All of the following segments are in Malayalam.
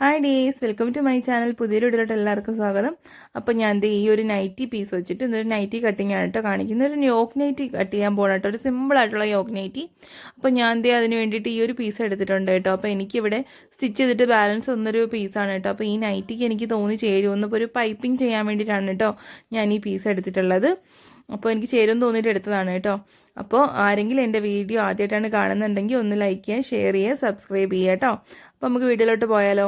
Hi dears welcome to my channel പുതിയൊരു വീഡിയോട്ട് എല്ലാവർക്കും സ്വാഗതം. അപ്പോൾ ഞാൻ ഈ ഒരു നൈറ്റി പീസ് വെച്ചിട്ട് ഇന്നൊരു നൈറ്റി കട്ടിങ് ആണ് കേട്ടോ കാണിക്കുന്നത്. ഒരു യോക്ക് നൈറ്റി കട്ട് ചെയ്യാൻ പോകണം കേട്ടോ ഒരു സിമ്പിൾ ആയിട്ടുള്ള യോക്ക് നൈറ്റി അപ്പോൾ ഞാൻ ദേ അതിന് വേണ്ടിയിട്ട് ഈ ഒരു പീസ് എടുത്തിട്ടുണ്ട് കേട്ടോ അപ്പോൾ എനിക്കിവിടെ സ്റ്റിച്ച് ചെയ്തിട്ട് ബാലൻസ് ഒന്നൊരു പീസാണ് കേട്ടോ അപ്പോൾ ഈ നൈറ്റിക്ക് എനിക്ക് തോന്നി ചേരുമെന്ന് ഇപ്പോൾ ഒരു പൈപ്പിംഗ് ചെയ്യാൻ വേണ്ടിയിട്ടാണ് കേട്ടോ ഞാൻ ഈ പീസ് എടുത്തിട്ടുള്ളത്. അപ്പോൾ എനിക്ക് ചേരുമെന്ന് തോന്നിയിട്ട് എടുത്തതാണ് കേട്ടോ അപ്പോൾ ആരെങ്കിലും എന്റെ വീഡിയോ ആദ്യമായിട്ടാണ് കാണുന്നുണ്ടെങ്കിൽ ഒന്ന് ലൈക്ക് ചെയ്യുക ഷെയർ ചെയ്യുക സബ്സ്ക്രൈബ് ചെയ്യുക കേട്ടോ അപ്പോൾ നമുക്ക് വീഡിയോയിലോട്ട് പോയാലോ?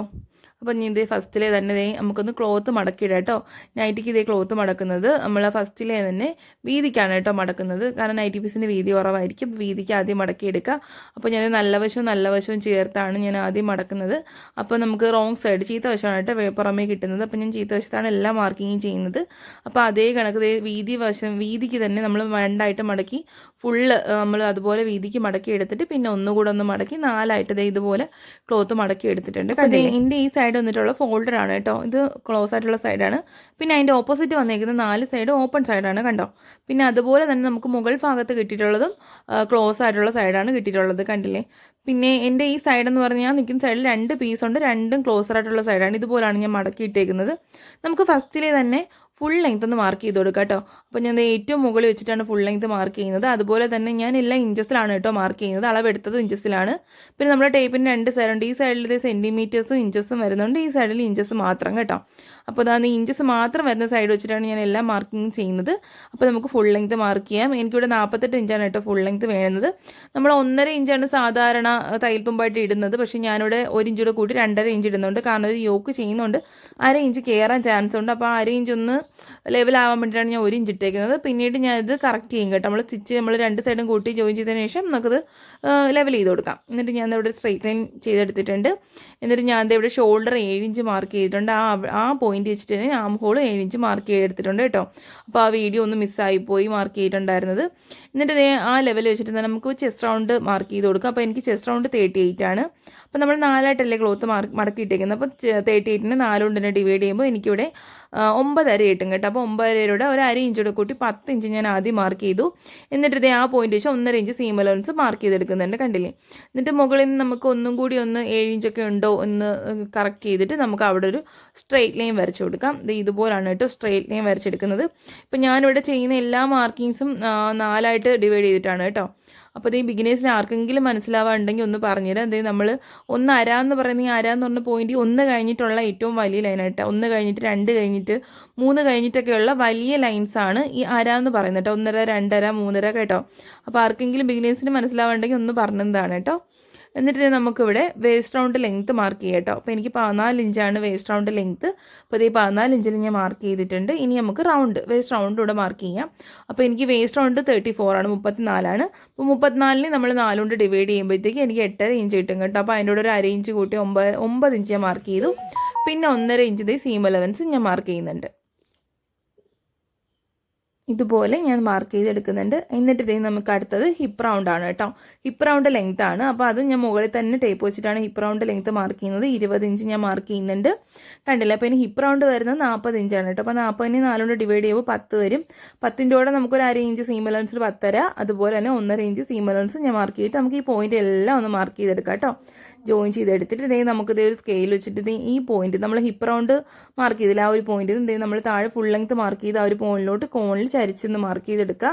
അപ്പോൾ ഇനി ഇതേ ഫസ്റ്റിലെ തന്നെ ഇതേ നമുക്കൊന്ന് ക്ലോത്ത് മടക്കിയിടാം കേട്ടോ. നൈറ്റിക്ക് ഇതേ ക്ലോത്ത് മടക്കുന്നത് നമ്മൾ ഫസ്റ്റിലെ തന്നെ വീതിക്കാണ് കേട്ടോ മടക്കുന്നത്. കാരണം നൈറ്റി പീസിന്റെ വീതി കുറവായിരിക്കും. വീതിക്ക് ആദ്യം മടക്കിയെടുക്കുക അപ്പോൾ ഞാൻ നല്ല വശവും നല്ല വശവും ചേർത്താണ് ഞാൻ ആദ്യം മടക്കുന്നത്. അപ്പോൾ നമുക്ക് റോങ് സൈഡ് ചീത്ത വശമാണ് കേട്ടോ പുറമേ കിട്ടുന്നത്. അപ്പോൾ ഞാൻ ചീത്ത വശത്താണ് എല്ലാ മാർക്കിങ്ങും ചെയ്യുന്നത്. അപ്പോൾ അതേ കണക്ക് വീതി വശം വീതിക്ക് തന്നെ നമ്മൾ രണ്ടായിട്ട് മടക്കി ഫുള്ള് നമ്മൾ അതുപോലെ വീതിക്ക് മടക്കി എടുത്തിട്ട് പിന്നെ ഒന്നുകൂടെ ഒന്ന് മടക്കി നാലായിട്ട് ഇതുപോലെ ക്ലോത്ത് മടക്കി എടുത്തിട്ടുണ്ട് അപ്പോൾ ഇതിന്റെ ഈ സൈഡ് വന്നിട്ടുള്ള ഫോൾഡർ ആണ് കേട്ടോ. ഇത് ക്ലോസ് ആയിട്ടുള്ള സൈഡാണ് പിന്നെ അതിന്റെ ഓപ്പോസിറ്റ് വന്നേക്കുന്ന നാല് സൈഡ് ഓപ്പൺ സൈഡാണ് കണ്ടോ? പിന്നെ അതുപോലെ തന്നെ നമുക്ക് മുകൾ ഭാഗത്ത് കിട്ടിയിട്ടുള്ളതും ക്ലോസ് ആയിട്ടുള്ള സൈഡാണ് കിട്ടിയിട്ടുള്ളത് കണ്ടില്ലേ? പിന്നെ എന്റെ ഈ സൈഡ് എന്ന് പറഞ്ഞാൽ നിൽക്കുന്ന സൈഡിൽ രണ്ട് പീസ് ഉണ്ട്. രണ്ടും ക്ലോസർ ആയിട്ടുള്ള സൈഡാണ് ഇതുപോലാണ് ഞാൻ മടക്കി ഇട്ടേക്കുന്നത്. നമുക്ക് ഫസ്റ്റിലെ തന്നെ ഫുൾ ലെങ്ത് ഒന്ന് മാർക്ക് ചെയ്ത് കൊടുക്കാം കേട്ടോ. അപ്പോൾ ഞാൻ ഏറ്റവും മുകളിൽ വെച്ചിട്ടാണ് ഫുൾ ലെങ്ത് മാർക്ക് ചെയ്യുന്നത്. അതുപോലെ തന്നെ ഞാൻ എല്ലാം ഇഞ്ചസിലാണ് കേട്ടോ മാർക്ക് ചെയ്യുന്നത്. അളവെടുത്തത് ഇഞ്ചസിലാണ് പിന്നെ നമ്മുടെ ടേപ്പിന്റെ രണ്ട് സൈഡുണ്ട് ഈ സൈഡിൽ ഇത് സെന്റിമീറ്റേഴ്സും ഇഞ്ചസും വരുന്നുണ്ട്. ഈ സൈഡിൽ ഇഞ്ചസ് മാത്രം കേട്ടോ. അപ്പോൾ അതാണ് ഇഞ്ചസ് മാത്രം വരുന്ന സൈഡ് വെച്ചിട്ടാണ് ഞാൻ എല്ലാം മാർക്കിങ് ചെയ്യുന്നത്. അപ്പോൾ നമുക്ക് ഫുൾ ലെങ്ത് മാർക്ക് ചെയ്യാം. എനിക്കിവിടെ നാൽപ്പത്തെട്ട് ഇഞ്ചാണ് കേട്ടോ ഫുൾ ലെങ്ത് വേണത് നമ്മൾ ഒന്നര ഇഞ്ചാണ് സാധാരണ തയ്യൽ തുമ്പായിട്ട് ഇടുന്നത്. പക്ഷേ ഞാനിവിടെ ഒരു ഇഞ്ചൂടെ കൂട്ടി രണ്ടര ഇഞ്ച് ഇടുന്നുണ്ട്. കാരണം ഒരു യോക്ക് ചെയ്യുന്നുണ്ട്. അര ഇഞ്ച് കയറാൻ ചാൻസ് ഉണ്ട്. അപ്പോൾ അര ഇഞ്ച് ഒന്ന് ലെവലാവാൻ വേണ്ടിയിട്ടാണ് ഞാൻ ഒരു ഇഞ്ച് ഇട്ടേക്കുന്നത്. പിന്നീട് ഞാൻ ഇത് കറക്റ്റ് ചെയ്യും കേട്ടോ. നമ്മൾ സ്റ്റിച്ച് നമ്മൾ രണ്ട് സൈഡും കൂട്ടി ജോയിൻ ചെയ്തതിന് ശേഷം നമുക്കത് ലെവൽ ചെയ്ത് കൊടുക്കാം. എന്നിട്ട് ഞാൻ ഇവിടെ സ്ട്രൈറ്റ് ലൈൻ ചെയ്തെടുത്തിട്ടുണ്ട്. എന്നിട്ട് ഞാൻ ഇവിടെ ഷോൾഡർ ഏഴ് ഇഞ്ച് മാർക്ക് ചെയ്തിട്ടുണ്ട്. ആ ആ പോയിന്റ് വെച്ചിട്ട് തന്നെ ആം ഹോൾ ഏഴ് ഇഞ്ച് മാർക്ക് ചെയ്തെടുത്തിട്ടുണ്ട് കേട്ടോ. അപ്പോൾ ആ വീഡിയോ ഒന്ന് മിസ്സായി പോയി മാർക്ക് ചെയ്തിട്ടുണ്ടായിരുന്നത്. എന്നിട്ട് ആ ലെവൽ വെച്ചിട്ട് തന്നെ നമുക്ക് ചെസ്റ്റ് റൗണ്ട് മാർക്ക് ചെയ്ത് കൊടുക്കാം. അപ്പോൾ എനിക്ക് ചെസ്റ്റ് റൗണ്ട് തേർട്ടി എയ്റ്റ് ആണ്. അപ്പോൾ നമ്മൾ നാലായിട്ടല്ലേ ക്ലോത്ത് മാർക്ക് മടക്കിയിട്ടേക്കുന്നത് അപ്പോൾ തേർട്ടി എയ്റ്റിന് നാലുകൊണ്ട് തന്നെ ഡിവൈഡ് ചെയ്യുമ്പോൾ എനിക്കിവിടെ ആ, അര കിട്ടും കേട്ടോ. അപ്പോൾ ഒമ്പത് അരയിലൂടെ ഒരു അര ഇഞ്ചൂടെ കൂട്ടി പത്ത് ഇഞ്ച് ഞാൻ ആദ്യം മാർക്ക് ചെയ്തു. എന്നിട്ട് ഇതേ ആ പോയിന്റ് വെച്ച് ഒന്നര ഇഞ്ച് സീം അലവൻസ് മാർക്ക് ചെയ്തെടുക്കുന്നുണ്ട് കണ്ടില്ലേ? എന്നിട്ട് മുകളിൽ നിന്ന് നമുക്ക് ഒന്നും കൂടി ഒന്ന് ഏഴ് ഇഞ്ചൊക്കെ ഉണ്ടോ എന്ന് കറക്റ്റ് ചെയ്തിട്ട് നമുക്ക് അവിടെ ഒരു സ്ട്രെയിറ്റ് ലൈൻ വരച്ചു കൊടുക്കാം. ഇത് ഇതുപോലാണ് കേട്ടോ സ്ട്രെയിറ്റ് ലൈൻ വരച്ചെടുക്കുന്നത്. ഇപ്പം ഞാനിവിടെ ചെയ്യുന്ന എല്ലാ മാർക്കിങ്സും നാലായിട്ട് ഡിവൈഡ് ചെയ്തിട്ടാണ് കേട്ടോ. അപ്പോൾ ഈ ബിഗിനേഴ്സിന് ആർക്കെങ്കിലും മനസ്സിലാവാണ്ടെങ്കിൽ ഒന്ന് പറഞ്ഞുതരാം. അതായത് നമ്മൾ ഒന്ന് അര എന്ന് പറയുന്ന ഈ അര എന്ന് പറഞ്ഞ പോയിന്റ് ഒന്ന് കഴിഞ്ഞിട്ടുള്ള ഏറ്റവും വലിയ ലൈനായിട്ട് ഒന്ന് കഴിഞ്ഞിട്ട് രണ്ട് കഴിഞ്ഞിട്ട് മൂന്ന് കഴിഞ്ഞിട്ടൊക്കെയുള്ള വലിയ ലൈൻസ് ആണ് ഈ അര എന്ന് പറയുന്നത് കേട്ടോ ഒന്നര രണ്ടര മൂന്നര കേട്ടോ അപ്പോൾ ആർക്കെങ്കിലും ബിഗിനേഴ്സിന് മനസ്സിലാവാണ്ടെങ്കിൽ ഒന്ന് പറഞ്ഞതാണ് കേട്ടോ എന്നിട്ട് നമുക്കിവിടെ വേസ്റ്റ് റൗണ്ട് ലെങ്ത്ത് മാർക്ക് ചെയ്യാം കേട്ടോ. അപ്പോൾ എനിക്ക് പതിനാല് ഇഞ്ചാണ് വേസ്റ്റ് റൗണ്ട് ലെങ്ത്ത് അപ്പോൾ ഈ പതിനാല് ഇഞ്ചിൽ ഞാൻ മാർക്ക് ചെയ്തിട്ടുണ്ട്. ഇനി നമുക്ക് റൗണ്ട് വേസ്റ്റ് റൗണ്ട് ഇവിടെ മാർക്ക് ചെയ്യാം. അപ്പോൾ എനിക്ക് വേസ്റ്റ് റൗണ്ട് തേർട്ടി ഫോറാണ് മുപ്പത്തിനാലാണ് അപ്പോൾ മുപ്പത്തിനാലിന് നമ്മൾ നാലുകൊണ്ട് ഡിവൈഡ് ചെയ്യുമ്പോഴത്തേക്ക് എനിക്ക് എട്ടര ഇഞ്ച് കിട്ടും കേട്ടോ. അപ്പോൾ അതിന്റെ കൂടെ ഒരു അര ഇഞ്ച് കൂട്ടി ഒമ്പത് ഒമ്പത് ഇഞ്ച് ഞാൻ മാർക്ക് ചെയ്തു. പിന്നെ ഒന്നര ഇഞ്ച് സീം അലവൻസ് ഞാൻ മാർക്ക് ചെയ്യുന്നുണ്ട്. ഇതുപോലെ ഞാൻ മാർക്ക് ചെയ്തെടുക്കുന്നുണ്ട്. എന്നിട്ട് ഇതേ നമുക്ക് അടുത്തത് ഹിപ്പ് റൗണ്ട് ആണ് കേട്ടോ. ഹിപ്പ് റൗണ്ട് ലെങ്ത് ആണ്. അപ്പോൾ അത് ഞാൻ മുകളിൽ തന്നെ ടേപ്പ് വെച്ചിട്ടാണ് ഹിപ്പ് റൗണ്ട് ലെങ്ത് മാർക്ക് ചെയ്യുന്നത്. ഇരുപത് ഇഞ്ച് ഞാൻ മാർക്ക് ചെയ്യുന്നുണ്ട്. കണ്ടില്ല? അപ്പോൾ ഇനി ഹിപ്പ് റൗണ്ട് വരുന്നത് നാൽപ്പത് ഇഞ്ചാണ് കേട്ടോ. അപ്പോൾ നാൽപ്പതിന് നാലുകൊണ്ട് ഡിവൈഡ് ചെയ്യുമ്പോൾ പത്ത് വരും. പത്തിന്റെ കൂടെ നമുക്കൊരു അര ഇഞ്ച് സീം അലവൻസിൽ പത്തര. അതുപോലെ തന്നെ ഒന്നര ഇഞ്ച് സീം അലവൻസ് ഞാൻ മാർക്ക് ചെയ്തിട്ട് നമുക്ക് ഈ പോയിന്റ് എല്ലാം ഒന്ന് മാർക്ക് ചെയ്തെടുക്കാം കേട്ടോ. ജോയിൻ ചെയ്തെടുത്തിട്ട് ഇതേ നമുക്ക് ഇതേ ഒരു സ്കെയിൽ വെച്ചിട്ട് ഇതേ ഈ പോയിന്റ് നമ്മൾ ഹിപ്പ് റൗണ്ട് മാർക്ക് ചെയ്തില്ല. ആ ഒരു പോയിന്റ് ഇതേ നമ്മൾ താഴെ ഫുൾ ലെങ്ത് മാർക്ക് ചെയ്ത് ആ ഒരു പോയിന്റിലോട്ട് കോണിൽ ചരിച്ചൊന്ന് മാർക്ക് ചെയ്തെടുക്കുക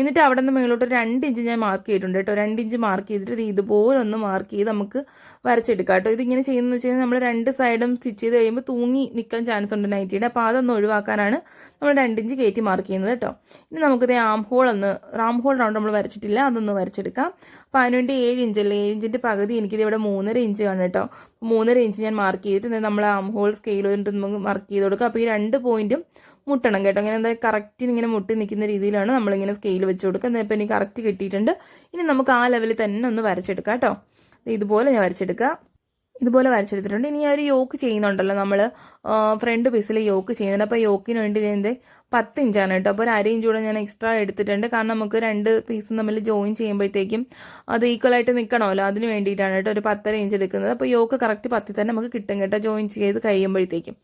എന്നിട്ട് അവിടെ നിന്ന് മേലോട്ട് ഒരു രണ്ട് ഇഞ്ച് ഞാൻ മാർക്ക് ചെയ്തിട്ടുണ്ട് കേട്ടോ. രണ്ട് ഇഞ്ച് മാർക്ക് ചെയ്തിട്ട് ഇത് ഇതുപോലെ ഒന്ന് മാർക്ക് ചെയ്ത് നമുക്ക് വരച്ചെടുക്കാം കേട്ടോ. ഇതിങ്ങനെ ചെയ്യുന്നത് വെച്ച് കഴിഞ്ഞാൽ നമ്മൾ രണ്ട് സൈഡും സ്റ്റിച്ച് ചെയ്ത് കഴിയുമ്പോൾ തൂങ്ങി നിൽക്കാൻ ചാൻസ് ഉണ്ട് നൈറ്റിയുടെ അപ്പോൾ അതൊന്ന് ഒഴിവാക്കാനാണ് നമ്മൾ രണ്ട് ഇഞ്ച് കയറ്റി മാർക്ക് ചെയ്യുന്നത് കേട്ടോ. ഇനി നമുക്കിത് ആം ഹോൾ ഒന്ന് റാം ഹോൾ റൗണ്ട് നമ്മൾ വരച്ചിട്ടില്ല. അതൊന്ന് വരച്ചെടുക്കാം. അപ്പോൾ അതിനുവേണ്ടി ഏഴ് ഇഞ്ചല്ലേ ഏഴ് ഇഞ്ചിന്റെ പകുതി എനിക്കിത് ഇവിടെ മൂന്നര ആണ് കേട്ടോ. മൂന്നര ഇഞ്ച് ഞാൻ മാർക്ക് ചെയ്തിട്ട് നമ്മൾ ആം ഹോൾ സ്കെയിൽ നമുക്ക് മാർക്ക് ചെയ്ത് കൊടുക്കുക. അപ്പോൾ ഈ രണ്ട് പോയിന്റും മുട്ടണം കേട്ടോ. ഇങ്ങനെ എന്താ കറക്റ്റിന് ഇങ്ങനെ മുട്ടി നിൽക്കുന്ന രീതിയിലാണ് നമ്മളിങ്ങനെ സ്കെയിൽ വെച്ച് കൊടുക്കുക. എന്നാൽ ഇപ്പോൾ എനിക്ക് കറക്റ്റ് കിട്ടിയിട്ടുണ്ട്. ഇനി നമുക്ക് ആ ലെവലിൽ തന്നെ ഒന്ന് വരച്ചെടുക്കാം കേട്ടോ. ഇതുപോലെ ഞാൻ വരച്ചെടുക്കുക. ഇതുപോലെ വരച്ചെടുത്തിട്ടുണ്ട്. ഇനി ഞാൻ ഒരു യോക്ക് ചെയ്യുന്നുണ്ടല്ലോ നമ്മൾ ഫ്രണ്ട് പീസിൽ യോക്ക് ചെയ്യുന്നുണ്ട്. അപ്പോൾ യോക്കിന് വേണ്ടി ഞാൻ പത്ത് ഇഞ്ചാണ് കേട്ടോ. അപ്പോൾ ഒരു അര ഇഞ്ച് ഞാൻ എക്സ്ട്രാ എടുത്തിട്ടുണ്ട്. കാരണം നമുക്ക് രണ്ട് പീസും തമ്മിൽ ജോയിൻ ചെയ്യുമ്പോഴത്തേക്കും അത് ഈക്വൽ ആയിട്ട് നിൽക്കണമല്ലോ അതിന് വേണ്ടിയിട്ടാണ് കേട്ടോ ഒരു പത്തര ഇഞ്ച് എടുക്കുന്നത്. അപ്പോൾ യോക്ക് കറക്റ്റ് പത്തിൽ തന്നെ നമുക്ക് കിട്ടും കേട്ടോ ജോയിൻ ചെയ്ത് കഴിയുമ്പോഴത്തേക്കും.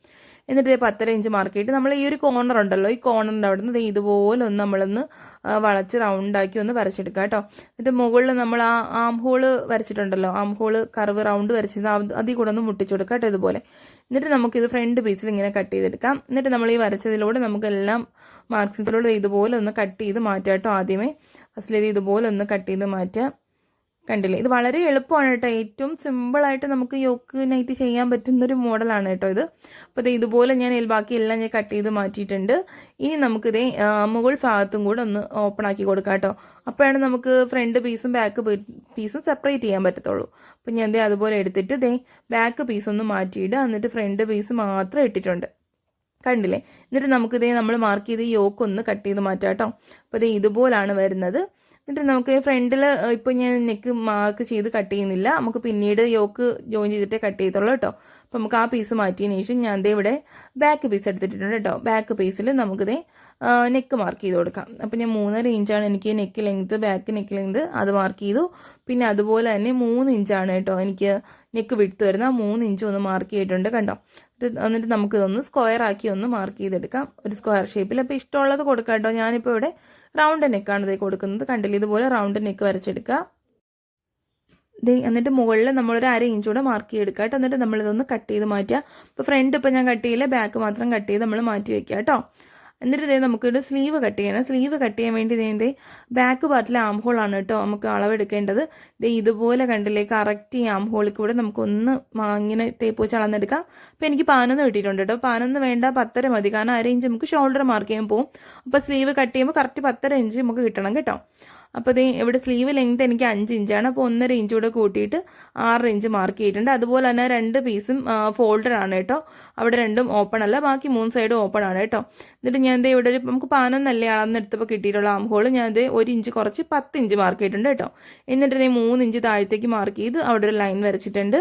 എന്നിട്ട് പത്തര ഇഞ്ച് മാർക്ക് ചെയ്തിട്ട് നമ്മൾ ഈ ഒരു കോർണർ ഉണ്ടല്ലോ ഈ കോർണറിന്റെ അവിടെ നിന്ന് ഇതുപോലെ ഒന്ന് നമ്മളൊന്ന് വളച്ച് റൗണ്ടാക്കി ഒന്ന് വരച്ചെടുക്കുക കേട്ടോ എന്നിട്ട് മുകളിൽ നമ്മൾ ആ ആം ഹോൾ വരച്ചിട്ടുണ്ടല്ലോ ആം ഹോൾ കർവ് റൗണ്ട് വരച്ചത് അത് അതിൽ കൂടെ ഒന്ന് മുട്ടിച്ചു കൊടുക്കുക കേട്ടോ ഇതുപോലെ. എന്നിട്ട് നമുക്കിത് ഫ്രണ്ട് പീസിൽ ഇങ്ങനെ കട്ട് ചെയ്തെടുക്കാം. എന്നിട്ട് നമ്മൾ ഈ വരച്ചതിലൂടെ നമുക്കെല്ലാം മാർക്സിലൂടെ ഇതുപോലെ ഒന്ന് കട്ട് ചെയ്ത് മാറ്റാം കേട്ടോ ആദ്യമേ. ഫസ്റ്റിൽ ഇത് ഇതുപോലെ ഒന്ന് കട്ട് ചെയ്ത് മാറ്റാം. കണ്ടില്ലേ? ഇത് വളരെ എളുപ്പമാണ് കേട്ടോ. ഏറ്റവും സിമ്പിളായിട്ട് നമുക്ക് യോക്ക് നൈറ്റ് ചെയ്യാൻ പറ്റുന്നൊരു മോഡലാണ് കേട്ടോ ഇത്. അപ്പോൾ ഇത് ഇതുപോലെ ഞാൻ ബാക്കി എല്ലാം ഞാൻ കട്ട് ചെയ്ത് മാറ്റിയിട്ടുണ്ട്. ഇനി നമുക്കിത് മുകൾ ഭാഗത്തും കൂടെ ഒന്ന് ഓപ്പൺ ആക്കി കൊടുക്കാം കേട്ടോ. അപ്പോഴാണ് നമുക്ക് ഫ്രണ്ട് പീസും ബാക്ക് പീസും സെപ്പറേറ്റ് ചെയ്യാൻ പറ്റത്തുള്ളൂ. അപ്പോൾ ഞാൻ ദേ അതുപോലെ എടുത്തിട്ട് ദേ ബാക്ക് പീസ് ഒന്ന് മാറ്റിയിട്ട് എന്നിട്ട് ഫ്രണ്ട് പീസ് മാത്രം ഇട്ടിട്ടുണ്ട്. കണ്ടില്ലേ? എന്നിട്ട് നമുക്കിതേ നമ്മൾ മാർക്ക് ചെയ്ത് യോക്ക് ഒന്ന് കട്ട് ചെയ്ത് മാറ്റാം കേട്ടോ. അപ്പോൾ ഇതേ ഇതുപോലാണ് വരുന്നത്. എന്നിട്ട് നമുക്ക് ഫ്രണ്ടിൽ ഇപ്പോൾ ഞാൻ നെക്ക് മാർക്ക് ചെയ്ത് കട്ട് ചെയ്യുന്നില്ല. നമുക്ക് പിന്നീട് യോക്ക് ജോയിൻ ചെയ്തിട്ടേ കട്ട് ചെയ്യത്തുള്ളൂ കേട്ടോ. അപ്പോൾ നമുക്ക് ആ പീസ് മാറ്റിയതിന് ശേഷം ഞാൻ ദേ ഇവിടെ ബാക്ക് പീസ് എടുത്തിട്ടുണ്ട് കേട്ടോ. ബാക്ക് പീസിൽ നമുക്കിതേ നെക്ക് മാർക്ക് ചെയ്ത് കൊടുക്കാം. അപ്പോൾ ഞാൻ മൂന്നര ഇഞ്ചാണ് എനിക്ക് neck length back neck length അത് മാർക്ക് ചെയ്തു. പിന്നെ അതുപോലെ തന്നെ മൂന്ന് ഇഞ്ചാണ് കേട്ടോ എനിക്ക് നെക്ക് വിട്ട് വരുന്ന മൂന്ന് ഇഞ്ച് ഒന്ന് മാർക്ക് ചെയ്തിട്ടുണ്ട് കണ്ടോ? എന്നിട്ട് നമുക്കിതൊന്ന് സ്ക്വയർ ആക്കി ഒന്ന് മാർക്ക് ചെയ്തെടുക്കാം. ഒരു സ്ക്വയർ ഷേപ്പിൽ അപ്പോൾ ഇഷ്ടമുള്ളത് കൊടുക്കാം കേട്ടോ. ഞാനിപ്പോൾ ഇവിടെ റൗണ്ട് നെക്കാണ് ഇതേ കൊടുക്കുന്നത്. കണ്ടില്ല? ഇതുപോലെ റൗണ്ട് നെക്ക് വരച്ചെടുക്കുക. എന്നിട്ട് മുകളിൽ നമ്മളൊരു അര ഇഞ്ച് കൂടെ മാർക്ക് ചെയ്തെടുക്കുക കേട്ടോ. എന്നിട്ട് നമ്മളിതൊന്ന് കട്ട് ചെയ്ത് മാറ്റുക. ഇപ്പോൾ ഫ്രണ്ട് ഇപ്പോൾ ഞാൻ കട്ട് ചെയ്യില്ല ബാക്ക് മാത്രം കട്ട് ചെയ്ത് നമ്മൾ മാറ്റി വെക്കാം കേട്ടോ. എന്നിട്ട് ഇതേ നമുക്കിവിടെ സ്ലീവ് കട്ട് ചെയ്യണം. സ്ലീവ് കട്ട് ചെയ്യാൻ വേണ്ടി ഇതേ ബാക്ക് പാർട്ടിലെ ആം ഹോളാണ് കേട്ടോ നമുക്ക് അളവെടുക്കേണ്ടത്. ഇതേ ഇതുപോലെ കണ്ടില്ലേ കറക്റ്റ് ഈ ആം ഹോളിൽ കൂടെ നമുക്കൊന്ന് ഇങ്ങനെ ടേപ്പ് വെച്ച് അളന്നെടുക്കാം. അപ്പോൾ എനിക്ക് പതിനൊന്ന് കിട്ടിയിട്ടുണ്ട് കേട്ടോ. പതിനൊന്ന് വേണ്ട പത്തര മതി. കാരണം അര ഇഞ്ച് നമുക്ക് ഷോൾഡർ മാർക്ക് ചെയ്യാൻ പോകും അപ്പോൾ സ്ലീവ് കട്ട് ചെയ്യുമ്പോൾ കറക്റ്റ് പത്തര ഇഞ്ച് നമുക്ക് കിട്ടണം കേട്ടോ. അപ്പോൾ ദേ ഇവിടെ സ്ലീവ് ലെങ്ത് എനിക്ക് അഞ്ച് ഇഞ്ചാണ് അപ്പോൾ ഒന്നര ഇഞ്ച് കൂടെ കൂട്ടിയിട്ട് ആറ് ഇഞ്ച് മാർക്ക് ചെയ്തിട്ടുണ്ട്. അതുപോലെ തന്നെ രണ്ട് പീസും ഫോൾഡർ ആണ് കേട്ടോ. അവിടെ രണ്ടും ഓപ്പൺ അല്ല. ബാക്കി മൂന്ന് സൈഡും ഓപ്പൺ ആണ് കേട്ടോ. എന്നിട്ട് ഞാൻ ഇവിടെ ഒരു നമുക്ക് പതിനൊന്നല്ലേ അളന്നെടുത്തപ്പോൾ കിട്ടിയിട്ടുള്ള ആം ഹോൾ ദേ ഒരു ഇഞ്ച് കുറച്ച് പത്ത് ഇഞ്ച് മാർക്ക് ചെയ്തിട്ടുണ്ട് കേട്ടോ. എന്നിട്ട് ഇതേ മൂന്ന് ഇഞ്ച് താഴത്തേക്ക് മാർക്ക് ചെയ്ത് അവിടെ ഒരു ലൈൻ വരച്ചിട്ടുണ്ട്.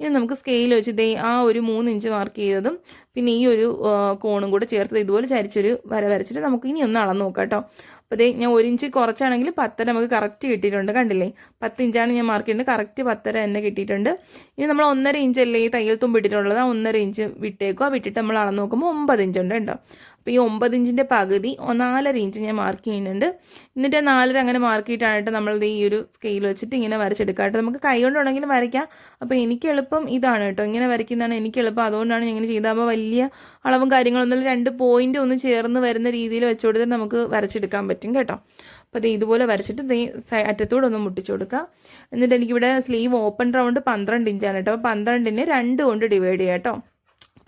ഇനി നമുക്ക് സ്കെയിൽ വെച്ച് ഇതേ ആ ഒരു മൂന്ന് ഇഞ്ച് മാർക്ക് ചെയ്തതും പിന്നെ ഈ ഒരു കോണും കൂടെ ചേർത്ത് ഇതുപോലെ ചരിച്ചൊരു വര വരച്ചിട്ട് നമുക്ക് ഇനി ഒന്ന് അളന്ന് നോക്കാം കേട്ടോ. അപ്പോൾ ദേ ഞാൻ ഒരു ഇഞ്ച് കുറച്ചാണെങ്കിൽ പത്തര നമുക്ക് കറക്റ്റ് കിട്ടിയിട്ടുണ്ട്. കണ്ടില്ലേ? പത്ത് ഇഞ്ചാണ് ഞാൻ മാർക്ക് ചെയ്യുന്നത് കറക്റ്റ് പത്തര തന്നെ കിട്ടിയിട്ടുണ്ട്. ഇനി നമ്മൾ ഒന്നര ഇഞ്ചല്ലേ ഈ തയ്യൽ തുമ്പ് ഇട്ടിട്ടുള്ളത്? ആ ഒന്നര ഇഞ്ച് വിട്ടേക്കുക വിട്ടിട്ട് നമ്മൾ അളന്ന് നോക്കുമ്പോൾ ഒമ്പത് ഇഞ്ചുണ്ട് കേട്ടോ. അപ്പോൾ ഈ ഒമ്പത് ഇഞ്ചിന്റെ പകുതി നാലര ഇഞ്ച് ഞാൻ മാർക്ക് ചെയ്യുന്നുണ്ട്. എന്നിട്ട് നാലര അങ്ങനെ മാർക്ക് ചെയ്തിട്ടാണ് നമ്മൾ ഈ ഒരു സ്കെയിൽ വെച്ചിട്ട് ഇങ്ങനെ വരച്ചെടുക്കുക. കേട്ടോ നമുക്ക് കൈ കൊണ്ടുണ്ടെങ്കിലും വരയ്ക്കാം. അപ്പോൾ എനിക്ക് എളുപ്പം ഇതാണ് കേട്ടോ. ഇങ്ങനെ വരയ്ക്കുന്നതാണ് എനിക്ക് എളുപ്പം. അതുകൊണ്ടാണ് ഞാൻ ഇങ്ങനെ ചെയ്താൽ അപ്പോൾ വലിയ അളവും കാര്യങ്ങളൊന്നും രണ്ട് പോയിന്റ് ഒന്ന് ചേർന്ന് വരുന്ന രീതിയിൽ വെച്ച് നമുക്ക് വരച്ചെടുക്കാൻ പറ്റും കേട്ടോ. അപ്പോൾ ഇതുപോലെ വരച്ചിട്ട് ദേ അറ്റത്തൂടെ ഒന്ന് മുട്ടിച്ചു കൊടുക്കുക. എന്നിട്ട് എനിക്കിവിടെ സ്ലീവ് ഓപ്പൺ റൗണ്ട് പന്ത്രണ്ട് ഇഞ്ചാണ് കേട്ടോ. അപ്പോൾ പന്ത്രണ്ടിന് രണ്ട് കൊണ്ട് ഡിവൈഡ് ചെയ്യാം കേട്ടോ.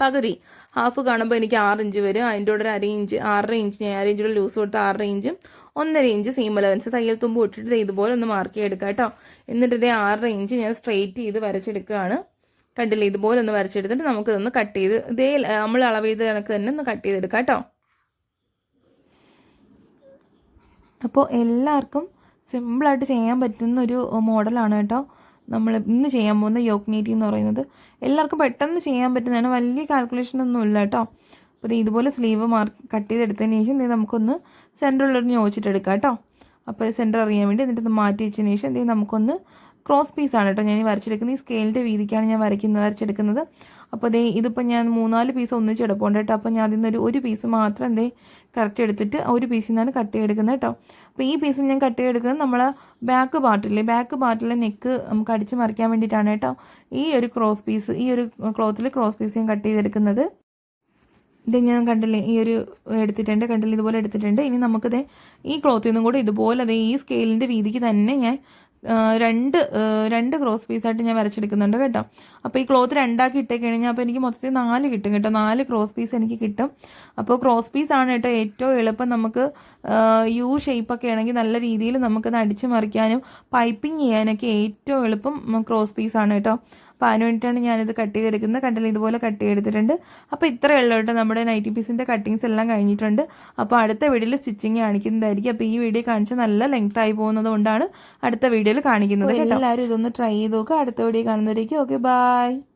പകുതി. ഹാഫ് കാണുമ്പോൾ എനിക്ക് ആറ് ഇഞ്ച് വരും. അതിന്റെ കൂടെ ഒരു അര ഇഞ്ച് ആറര ഇഞ്ച് ഞാൻ അര ഇഞ്ചിലൂടെ ലൂസ് കൊടുത്ത് ആറര ഇഞ്ചും ഒന്നര ഇഞ്ച് സീം അലവൻസ് തയ്യൽ തുമ്പ് ഇട്ടിട്ട് ഇതുപോലെ ഒന്ന് മാർക്ക് ചെയ്തെടുക്കുക കേട്ടോ. എന്നിട്ട് ഇതേ ആറര ഇഞ്ച് ഞാൻ സ്ട്രെയിറ്റ് ചെയ്ത് വരച്ചെടുക്കുകയാണ്. കണ്ടില്ലേ? ഇതുപോലെ ഒന്ന് വരച്ചെടുത്തിട്ട് നമുക്കിതൊന്ന് കട്ട് ചെയ്ത് ഇതേ നമ്മൾ അളവ് ചെയ്ത് കണക്ക് തന്നെ ഒന്ന് കട്ട് ചെയ്തെടുക്കാം കേട്ടോ. അപ്പോൾ എല്ലാവർക്കും സിമ്പിളായിട്ട് ചെയ്യാൻ പറ്റുന്ന ഒരു മോഡലാണ് കേട്ടോ. നമ്മൾ ഇന്ന് ചെയ്യാൻ പോകുന്ന യോക്ക് നീറ്റി എന്ന് പറയുന്നത്. എല്ലാവർക്കും പെട്ടെന്ന് ചെയ്യാൻ പറ്റുന്നതാണ്. വലിയ കാൽക്കുലേഷൻ ഒന്നും ഇല്ല കേട്ടോ. അപ്പോൾ ഇത് ഇതുപോലെ സ്ലീവ് മാർക്ക് കട്ട് ചെയ്തെടുത്തതിന് ശേഷം ഇത് നമുക്കൊന്ന് സെന്ററിലൊരു ഞോച്ചിട്ടെടുക്കാം കേട്ടോ. അപ്പോൾ സെന്റർ അറിയാൻ വേണ്ടി എന്നിട്ട് മാറ്റി വെച്ചതിന് ശേഷം ഇത് നമുക്കൊന്ന് ക്രോസ് പീസാണ് കേട്ടോ. ഞാൻ ഈ വരച്ചെടുക്കുന്നത് ഈ സ്കെയിലിന്റെ വീതിക്കാണ് ഞാൻ വരയ്ക്കുന്നത്. വരച്ചെടുക്കുന്നത് അപ്പോൾ ദേ ഇതിപ്പോൾ ഞാൻ മൂന്നാൽ പീസ് ഒന്നിച്ച് എടുപ്പുണ്ട് കേട്ടോ. അപ്പോൾ ഞാൻ അതിൽ നിന്നൊരു ഒരു പീസ് മാത്രം എന്തേ കറക്റ്റ് എടുത്തിട്ട് ഒരു പീസിൽ നിന്നാണ് കട്ട് ചെയ്തെടുക്കുന്നത് കേട്ടോ. അപ്പോൾ ഈ പീസ് ഞാൻ കട്ട് ചെയ്തെടുക്കുന്നത് നമ്മൾ ബാക്ക് പാർട്ടില്ലേ ബാക്ക് പാർട്ടിലെ നെക്ക് നമുക്ക് അടിച്ച് മറിക്കാൻ വേണ്ടിയിട്ടാണ് കേട്ടോ. ഈ ഒരു ക്രോസ് പീസ് ഈ ഒരു ക്ലോത്തിൽ ക്രോസ് പീസ് ഞാൻ കട്ട് ചെയ്തെടുക്കുന്നത്. ഇത് ഞാൻ കണ്ടില്ലേ ഈ ഒരു എടുത്തിട്ടുണ്ട് കണ്ടില്ലേ ഇതുപോലെ എടുത്തിട്ടുണ്ട്. ഇനി നമുക്കിത് ഈ ക്ലോത്തിൽ നിന്നും കൂടെ ഇതുപോലെ അതെ ഈ സ്കെയിലിന്റെ രീതിക്ക് തന്നെ ഞാൻ രണ്ട് രണ്ട് ക്രോസ് പീസായിട്ട് ഞാൻ വരച്ചെടുക്കുന്നുണ്ട് കേട്ടോ. അപ്പോൾ ഈ ക്ലോത്ത് രണ്ടാക്കി ഇട്ടേക്കഴിഞ്ഞാൽ അപ്പോൾ എനിക്ക് മൊത്തത്തിൽ നാല് കിട്ടും കേട്ടോ. നാല് ക്രോസ് പീസ് എനിക്ക് കിട്ടും. അപ്പോൾ ക്രോസ് പീസ് ആണ് കേട്ടോ ഏറ്റവും എളുപ്പം നമുക്ക് യു ഷേപ്പൊക്കെ ആണെങ്കിൽ നല്ല രീതിയിൽ നമുക്കത് അടിച്ചു മറിക്കാനും പൈപ്പിംഗ് ചെയ്യാനൊക്കെ ഏറ്റവും എളുപ്പം ക്രോസ് പീസാണ് കേട്ടോ. അതിന് വേണ്ടിയിട്ടാണ് ഞാനിത് കട്ട് ചെയ്തെടുക്കുന്നത്. കണ്ടില്ല? ഇതുപോലെ കട്ട് ചെയ്തെടുത്തിട്ടുണ്ട്. അപ്പോൾ ഇത്രയേ ഉള്ളൂ കേട്ടോ. നമ്മുടെ നൈറ്റി പീസിന്റെ കട്ടിങ്സ് എല്ലാം കഴിഞ്ഞിട്ടുണ്ട്. അപ്പോൾ അടുത്ത വീഡിയോയിൽ സ്റ്റിച്ചിങ് കാണിക്കുന്നതായിരിക്കും. അപ്പോൾ ഈ വീഡിയോ കാണിച്ചാൽ നല്ല ലെങ്ത് ആയി പോകുന്നത് കൊണ്ടാണ് അടുത്ത വീഡിയോയിൽ കാണിക്കുന്നത് എല്ലാവരും ഇതൊന്ന് ട്രൈ ചെയ്ത് നോക്കുക അടുത്ത വീഡിയോ കാണുന്നതായിരിക്കും ഓക്കെ ബൈ